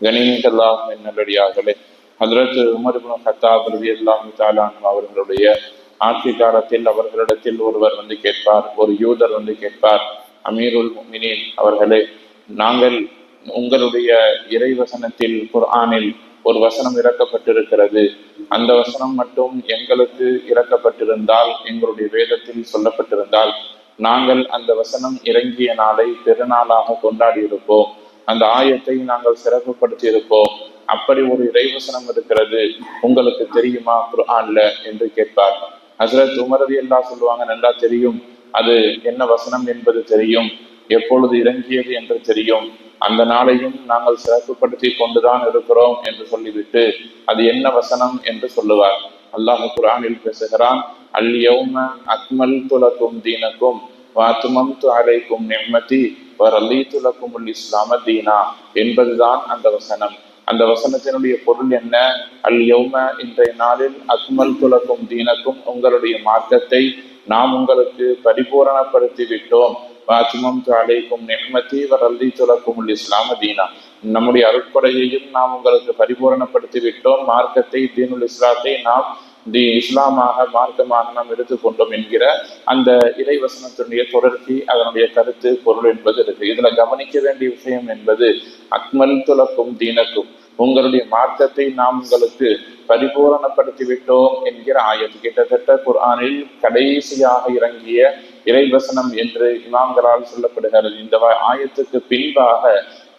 கணிமிக்கல்லாம் நல்லடியார்களே. அதற்கு உமர் கத்தாப் ரவி ரலியல்லாஹு தஆலா அவர்களுடைய ஆட்சி காலத்தில் அவர்களிடத்தில் ஒருவர் வந்து கேட்பார் ஒரு யூதர் வந்து கேட்பார் அமீருல் மினின் அவர்களே நாங்கள் உங்களுடைய இறைவசனத்தில் குர்ஆனில் ஒரு வசனம் இறக்கப்பட்டிருக்கிறது. அந்த வசனம் மட்டும் எங்களுக்கு இறக்கப்பட்டிருந்தால் எங்களுடைய வேதத்தில் சொல்லப்பட்டிருந்தால் நாங்கள் அந்த வசனம் இறங்கிய நாளை பெருநாளாக கொண்டாடி இருப்போம் அந்த ஆயத்தை நாங்கள் சிறப்புப்படுத்தி இருப்போம் அப்படி ஒரு இறைவசனம் இருக்கிறது. உங்களுக்கு தெரியுமா? குர்ஆன்ல என்று கேட்பார். ஹசரத் உமரதி எல்லாம் சொல்லுவாங்க நல்லா தெரியும். அது என்ன வசனம் என்பது தெரியும். எப்பொழுது இறங்கியது என்று தெரியும். அந்த நாளையும் நாங்கள் சிறப்புப்படுத்தி கொண்டுதான் இருக்கிறோம் என்று சொல்லிவிட்டு அது என்ன வசனம் என்று சொல்லுவார். அல்லாஹ் குரானில் பேசுகிறான் அல் யௌம அக்மல் துலக்கும் தீனக்கும் வாத்துமம் அலைக்கும் நெம்மதி வரலீத்து லக்கும் இஸ்லாம தீனா என்பதுதான் அந்த வசனம். அந்த வசனத்தினுடைய பொருள் என்ன? அல் யௌம இன்றைய நாளில் அக்மல் துலக்கும் தீனக்கும் உங்களுடைய மார்க்கத்தை நாம் உங்களுக்கு பரிபூரணப்படுத்தி விட்டோம் வாத்துமம் அலைக்கும் நிம்மதி வரல்லி துலக்கும் இஸ்லாம தீனா. நம்முடைய அருட்கொடையையும் நாம் உங்களுக்கு பரிபூரணப்படுத்தி விட்டோம் மார்க்கத்தை தீனுல் இஸ்லாத்தை நாம் தி இஸ்லாமாக மார்க்கமாக நாம் எடுத்துக்கொண்டோம் என்கிற அந்த இறைவசனத்தினுடைய தொடர்ச்சி அதனுடைய கருத்து பொருள் என்பது இருக்கு. இதுல கவனிக்க வேண்டிய விஷயம் என்பது அக்மல் துலக்கும் தீனக்கும். உங்களுடைய மார்க்கத்தை நாம் உங்களுக்கு பரிபூரணப்படுத்தி விட்டோம் என்கிற ஆயத்து. கிட்டத்தட்ட குர்ஆனில் கடைசியாக இறங்கிய இறைவசனம் என்று இமாம்களால் சொல்லப்படுகிறது. இந்த ஆயத்துக்கு பின்பாக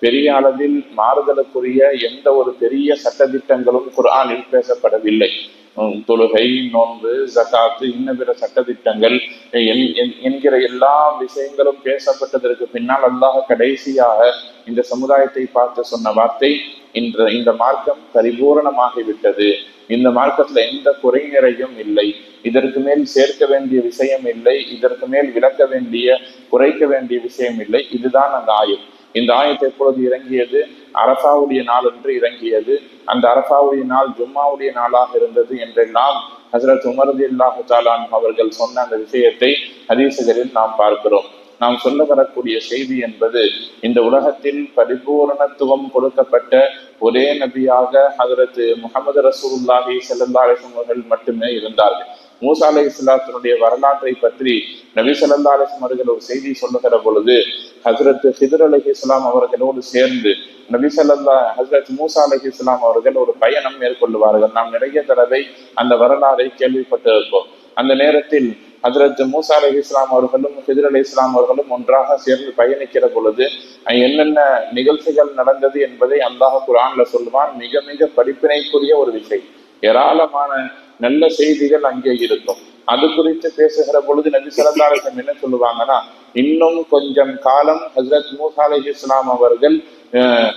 பெரிய அளவில் மாறுதலுக்குரிய எந்த ஒரு பெரிய சட்டதிட்டங்களும் குர்ஆனில் பேசப்படவில்லை. தொழுகை நோன்பு ஜகாத்து இன்ன பிற சட்டதிட்டங்கள் என்- என்- என்கிற எல்லா விஷயங்களும் பேசப்பட்டதற்கு பின்னால் அல்லாஹ் கடைசியாக இந்த சமுதாயத்தை பார்த்து சொன்ன வார்த்தை இன்று இந்த மார்க்கம் பரிபூரணமாகிவிட்டது. இந்த மார்க்கத்துல எந்த குறைநிறையும் இல்லை. இதற்கு மேல் சேர்க்க வேண்டிய விஷயம் இல்லை. இதற்கு மேல் விளக்க வேண்டிய குறைக்க வேண்டிய விஷயம் இல்லை. இதுதான் அந்த ஆயம் இந்த ஆயத்தை எப்பொழுது இறங்கியது? அரசாவுடைய நாள் என்று இறங்கியது. அந்த அரசாவுடைய நாள் ஜும்மாவுடைய நாளாக இருந்தது என்றெல்லாம் ஹசரத் உமரது இல்லாஹு தாலான் அவர்கள் சொன்ன அந்த விஷயத்தை ஹதீசுகளில் நாம் பார்க்கிறோம். நாம் சொல்ல வரக்கூடிய செய்தி என்பது இந்த உலகத்தில் பரிபூரணத்துவம் கொடுக்கப்பட்ட ஒரே நபியாக ஹதரத் முகமது ரசூல்லாஹி ஸல்லல்லாஹு அவர்கள் மட்டுமே இருந்தார்கள். மூசா அலை இஸ்லாத்தினுடைய வரலாற்றை பற்றி நபி ஸல்லல்லாஹு அலிஸ்லாம் அவர்கள் ஒரு செய்தி சொல்லுகிற பொழுது ஹசரத் ஹிதர் அலி இஸ்லாம் அவர்களோடு சேர்ந்து நபி ஸல்லல்லா ஹசரத் மூசா அலி இஸ்லாம் அவர்கள் ஒரு பயணம் மேற்கொள்வார்கள். நாம் நிறைய தடவை அந்த வரலாறை கேள்விப்பட்டிருப்போம். அந்த நேரத்தில் ஹசரத் மூசா அலி இஸ்லாம் அவர்களும் ஹிதர் அலி இஸ்லாம் அவர்களும் ஒன்றாக சேர்ந்து பயணிக்கிற பொழுது என்னென்ன நிகழ்ச்சிகள் நடந்தது என்பதை அல்லாஹ் குரான்ல சொல்லுவான். மிக மிக படிப்பினைக்குரிய ஒரு விஷயம். ஏராளமான நல்ல செய்திகள் அங்கே இருக்கும். அது குறித்து பேசுகிற பொழுது நபி சிறந்தாரசம் என்ன சொல்லுவாங்கன்னா இன்னும் கொஞ்சம் காலம் ஹசரத் மூசா அலி இஸ்லாம் அவர்கள் அஹ்,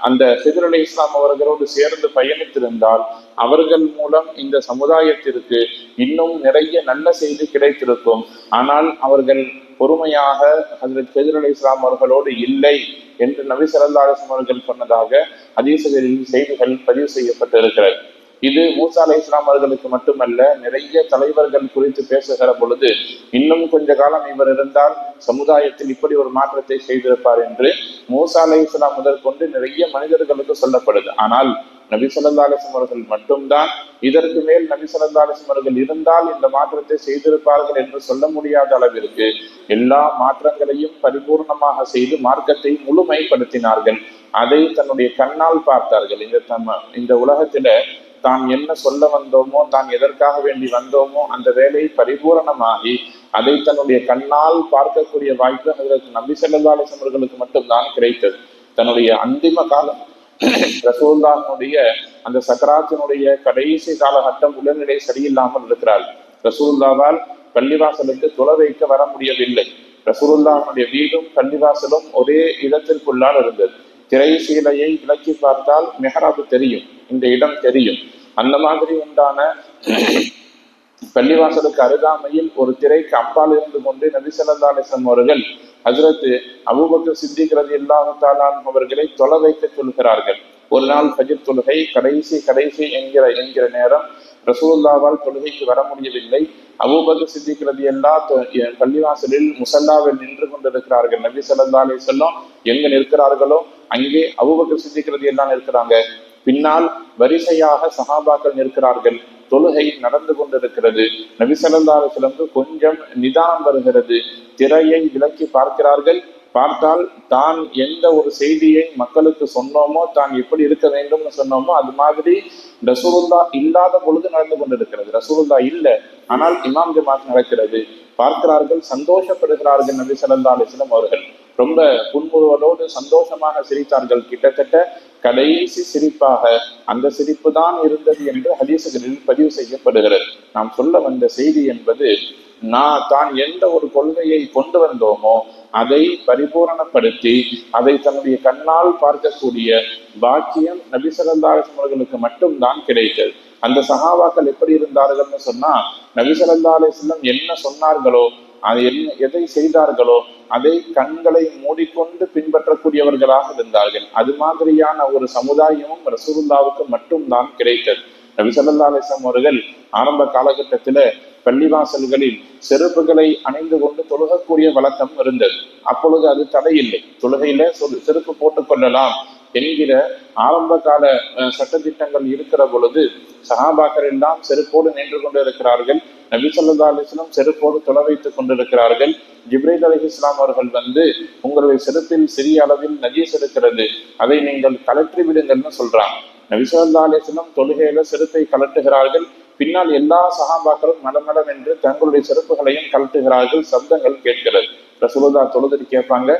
அந்த ஹிதர் அலி இஸ்லாம் அவர்களோடு சேர்ந்து பயணித்திருந்தால் அவர்கள் மூலம் இந்த சமுதாயத்திற்கு இன்னும் நிறைய நல்ல செய்தி கிடைத்திருக்கும். ஆனால் அவர்கள் பொறுமையாக ஹசரத் ஹிதர் அலி இஸ்லாம் அவர்களோடு இல்லை என்று நபி ஸல்லல்லாஹு அவர்கள் சொன்னதாக ஹதீசுகளில் செய்திகள் பதிவு செய்யப்பட்டிருக்கிறது. இது மூசா அலை இஸ்லாம் அவர்களுக்கு மட்டுமல்ல நிறைய தலைவர்கள் குறித்து பேசுகிற பொழுது இன்னும் கொஞ்ச காலம் இவர் இருந்தால் சமுதாயத்தில் இப்படி ஒரு மாற்றத்தை செய்திருப்பார் என்று மூசா அலை இஸ்லாம் முதற்கொண்டு நிறைய மனிதர்களுக்கு சொல்லப்படுது. ஆனால் நபி ஸல்லல்லாஹு அலைஹி அவர்கள் மட்டும்தான் இதற்கு மேல் நபி ஸல்லல்லாஹு அலைஹி அவர்கள் இருந்தால் இந்த மாற்றத்தை செய்திருப்பார்கள் என்று சொல்ல முடியாத அளவிற்கு எல்லா மாற்றங்களையும் பரிபூர்ணமாக செய்து மார்க்கத்தை முழுமைப்படுத்தினார்கள். அதை தன்னுடைய கண்ணால் பார்த்தார்கள். இந்த தம்ம இந்த உலகத்தில தான் என்ன சொல்ல வந்தோமோ தான் எதற்காக வேண்டி வந்தோமோ அந்த வேலை பரிபூரணமாகி அதை தன்னுடைய கண்ணால் பார்க்கக்கூடிய வாய்ப்பு அதற்கு நம்பி ஸல்லல்லாஹு அவர்களுக்கு மட்டும்தான் கிடைத்தது. தன்னுடைய அந்திம காலம் ரசூல்லானுடைய அந்த சக்கராத்தினுடைய கடைசி காலகட்டம் உடல்நிலை சரியில்லாமல் இருக்கிறார் ரசூல்லாவால் பள்ளிவாசலுக்கு துள வைக்க வர முடியவில்லை. ரசூலுல்லாஹுடைய வீடும் பள்ளிவாசலும் ஒரே இடத்திற்குள்ளால் இருந்தது. திரை சீலையை விளக்கி பார்த்தால் மெஹராபு தெரியும். இந்த இடம் தெரியும். அந்த மாதிரி உண்டான பள்ளிவாசலுக்கு அருகாமையில் ஒரு திரைக்கு அப்பால் இருந்து கொண்டு நபி ஸல்லல்லாஹு அலைஹி அவர்கள் ஹஜ்ரத் அபுபக்கர் சித்திக் ரலியல்லாஹு அவர்களை தொலை வைக்க சொல்கிறார்கள். ஒரு நாள் ஃபஜ்ர் தொழுகை கடைசி கடைசி என்கிற என்கிற நேரம் ரசூல்லாவால் தொழுகைக்கு வர முடியவில்லை. அபூபக்கர் சித்திக்கிறது எல்லா பள்ளிவாசலில் முசல்லாவில் நின்று கொண்டிருக்கிறார்கள். நபி ஸல்லல்லாஹு அலைஹி வஸல்லம் எங்க நிற்கிறார்களோ அங்கே அபூபக்கர் சித்திக்கிறது எல்லாம் இருக்கிறாங்க பின்னால் வரிசையாக சஹாபாக்கள் நிற்கிறார்கள். தொழுகை நடந்து கொண்டிருக்கிறது. நபி ஸல்லல்லாஹு கொஞ்சம் நிதானம் வருகிறது. திரையை விலக்கி பார்க்கிறார்கள். பார்த்தால் தான் எந்த ஒரு செய்தியை மக்களுக்கு சொன்னோமோ தான் எப்படி இருக்க வேண்டும்னு சொன்னோமோ அது மாதிரி ரசூலுல்லா இல்லாத பொழுது நடந்து கொண்டிருக்கிறது. ரசூலுல்லா இல்லை ஆனால் இமாம் ஜமாத் நடக்கிறது. பார்க்கிறார்கள் சந்தோஷப்படுகிறார்கள் நபி ஸல்லல்லாஹு அலைஹி அவர்கள். ரொம்ப புன்முறுவலோடு சந்தோஷமாக சிரித்தார்கள். கிட்டத்தட்ட கடைசி சிரிப்பாக அந்த சிரிப்பு தான் இருந்தது என்று ஹதீசுகளில் பதிவு செய்யப்படுகிறது. நாம் சொல்ல வந்த செய்தி என்பது நான் தான் எந்த ஒரு கொள்கையை கொண்டு வந்தோமோ அதை பரிபூரணப்படுத்தி அதை தன்னுடைய கண்ணால் பார்க்கக்கூடிய பாக்கியம் நபி ஸல்லல்லாஹு அவர்களுக்கு மட்டும்தான் கிடைத்தது. அந்த சகாபாக்கள் எப்படி இருந்தார்கள்னு சொன்னா நபி என்ன சொன்னார்களோ அது என்ன எதை செய்தார்களோ அதை கண்களை மூடிக்கொண்டு பின்பற்றக்கூடியவர்களாக இருந்தார்கள். அது மாதிரியான ஒரு சமுதாயமும் ரசூலுல்லாவுக்கு மட்டும்தான் கிடைத்தது. நபி ஸல்லல்லாஹு அவர்கள் ஆரம்ப காலகட்டத்தில பள்ளிவாசல்களில் செருப்புகளை அணிந்து கொண்டு தொழுகக்கூடிய வழக்கம் இருந்தது. அப்பொழுது அது தடையில்லை. தொழுகையில செருப்பு போட்டுக் கொள்ளலாம். என்கிற ஆரம்ப கால சட்டத்திட்டங்கள் இருக்கிற பொழுது சஹாபாக்கள் எல்லாம் செருப்போடு நின்று கொண்டு இருக்கிறார்கள் நபி சொல்லா அலிஸ்லாம் செருப்போடு தொலை வைத்துக் கொண்டிருக்கிறார்கள். ஜிப்ரீத் அலி இஸ்லாம் அவர்கள் வந்து உங்களுடைய செருப்பில் சிறிய அளவில் நஜீஸ் இருக்கிறது. அதை நீங்கள் கலற்றி விடுங்கள்னு சொல்றாங்க. நபி ஸல்லல்லாஹு அலைஹி தொழுகையில செருப்பை கலட்டுகிறார்கள் பின்னால் எல்லா சகாபாக்களும் மடமடம் என்று தங்களுடைய செருப்புகளையும் கலட்டுகிறார்கள் சப்தங்கள் கேட்கிறது. ரசூலுல்லா தொழுதுட்டு கேட்பாங்க.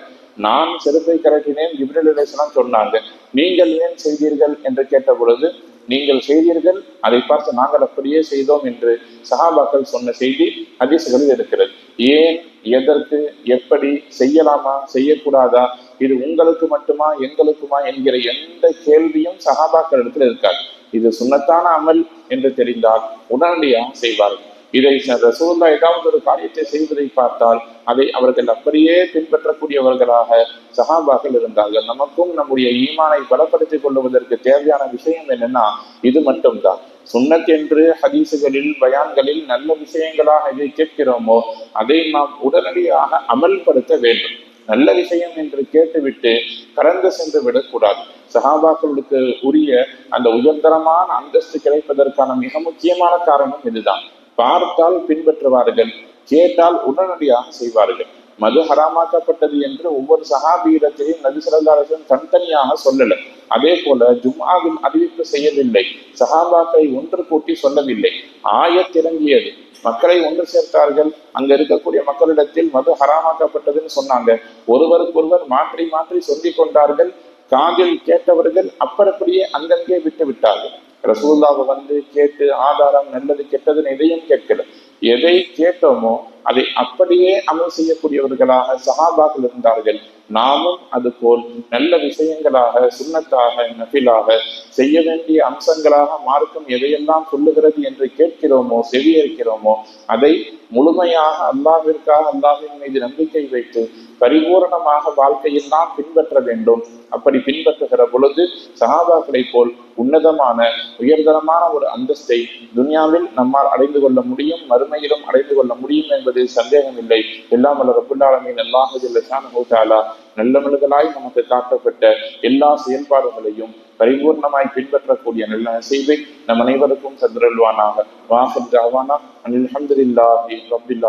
நான் செருப்பை கரட்டினேன் ஜிப்ரீல் சொன்னாங்க. நீங்கள் ஏன் செய்தீர்கள் என்று கேட்ட பொழுது நீங்கள் செய்தீர்கள் அதை பார்த்து நாங்கள் அப்படியே செய்தோம் என்று சஹாபாக்கள் சொன்ன செய்தி ஹதீஸ்களில் இருக்கிறது. ஏன் எதற்கு எப்படி செய்யலாமா செய்யக்கூடாதா இது உங்களுக்கு மட்டுமா எங்களுக்குமா என்கிற எந்த கேள்வியும் சஹாபாக்கள் இடத்துல இருக்காது. இது சுண்ணத்தான அமல் என்று தெரிந்தால் உடனடியாக செய்வார்கள். இதை ரசூல்லா ஏதாவது ஒரு காரியத்தை செய்வதை பார்த்தால் அதை அவர்கள் அப்படியே பின்பற்றக்கூடியவர்களாக சஹாபாக்கள் இருந்தார்கள். நமக்கும் நம்முடைய ஈமானை பலப்படுத்திக் கொள்வதற்கு தேவையான விஷயம் என்னன்னா இது மட்டும்தான். சுண்ணத் என்று ஹதீசுகளில் பயான்களில் நல்ல விஷயங்களாக எதை கேட்கிறோமோ அதை நாம் உடனடியாக அமல்படுத்த வேண்டும். நல்ல விஷயம் என்று கேட்டுவிட்டு கடந்து சென்று விடக்கூடாது. சஹாபாக்களுக்கு உரிய அந்த உயர்தரமான அந்தஸ்து கிடைப்பதற்கான மிக முக்கியமான காரணம் இதுதான். பார்த்தால் பின்பற்றுவார்கள் கேட்டால் உடனடியாக செய்வார்கள். மது ஹராமாக்கப்பட்டது என்று ஒவ்வொரு சகாபீரத்தையும் நபி ஸல்லல்லாஹு தனித்தனியாக சொல்லல. அதே போல ஜும்மாவின் அறிவிப்பு செய்யவில்லை சஹாபாக்களை ஒன்று கூட்டி சொல்லவில்லை. ஆயத்திறங்கியது மக்களை ஒன்று சேர்த்தார்கள். அங்க இருக்கக்கூடிய மக்களிடத்தில் மது ஹராமாக்கப்பட்டதுன்னு சொன்னாங்க. ஒருவருக்கொருவர் மாற்றி மாற்றி சொல்லிக் கொண்டார்கள். காதில் கேட்டவர்கள் அப்பறப்படியே அங்கங்கே விட்டு விட்டார்கள். ரசூல்லாவை வந்து கேட்டு ஆதாரம் நல்லது கெட்டதுன்னு எதையும் கேட்கல. எதை கேட்டோமோ அதை அப்படியே அமல் செய்யக்கூடியவர்களாக சஹாபாக்கள் இருந்தார்கள். நாமும் அதுபோல் நல்ல விஷயங்களாக சுண்ணத்தாக நபிலாக செய்ய வேண்டிய அம்சங்களாக மார்க்கம் எதையெல்லாம் சொல்லுகிறது என்று கேட்கிறோமோ செவியேற்கிறோமோ அதை முழுமையாக அல்லாஹிற்காக அல்லாஹின் மீது நம்பிக்கை வைத்து பரிபூரணமாக வாழ்க்கையெல்லாம் பின்பற்ற வேண்டும். அப்படி பின்பற்றுகிற பொழுது சகாபாக்களை போல் உன்னதமான உயர்தரமான ஒரு அந்தஸ்தை துனியாவில் நம்மால் அடைந்து கொள்ள முடியும். மறுமையிலும் அடைந்து கொள்ள முடியும் என்பதில் சந்தேகமில்லை. எல்லாம் வல்ல ரபுல்லாலமின் அல்லாஹுல்லாலா நல்லவர்களாய் நமக்கு காட்டப்பட்ட எல்லா செயல்பாடுகளையும் பரிபூர்ணமாய் பின்பற்றக்கூடிய நல்ல செய்வை நம் அனைவருக்கும் சந்திரல்வானாக வாசல் ஜாவானா அனில் அஹமதுல்லாஹி ரபில்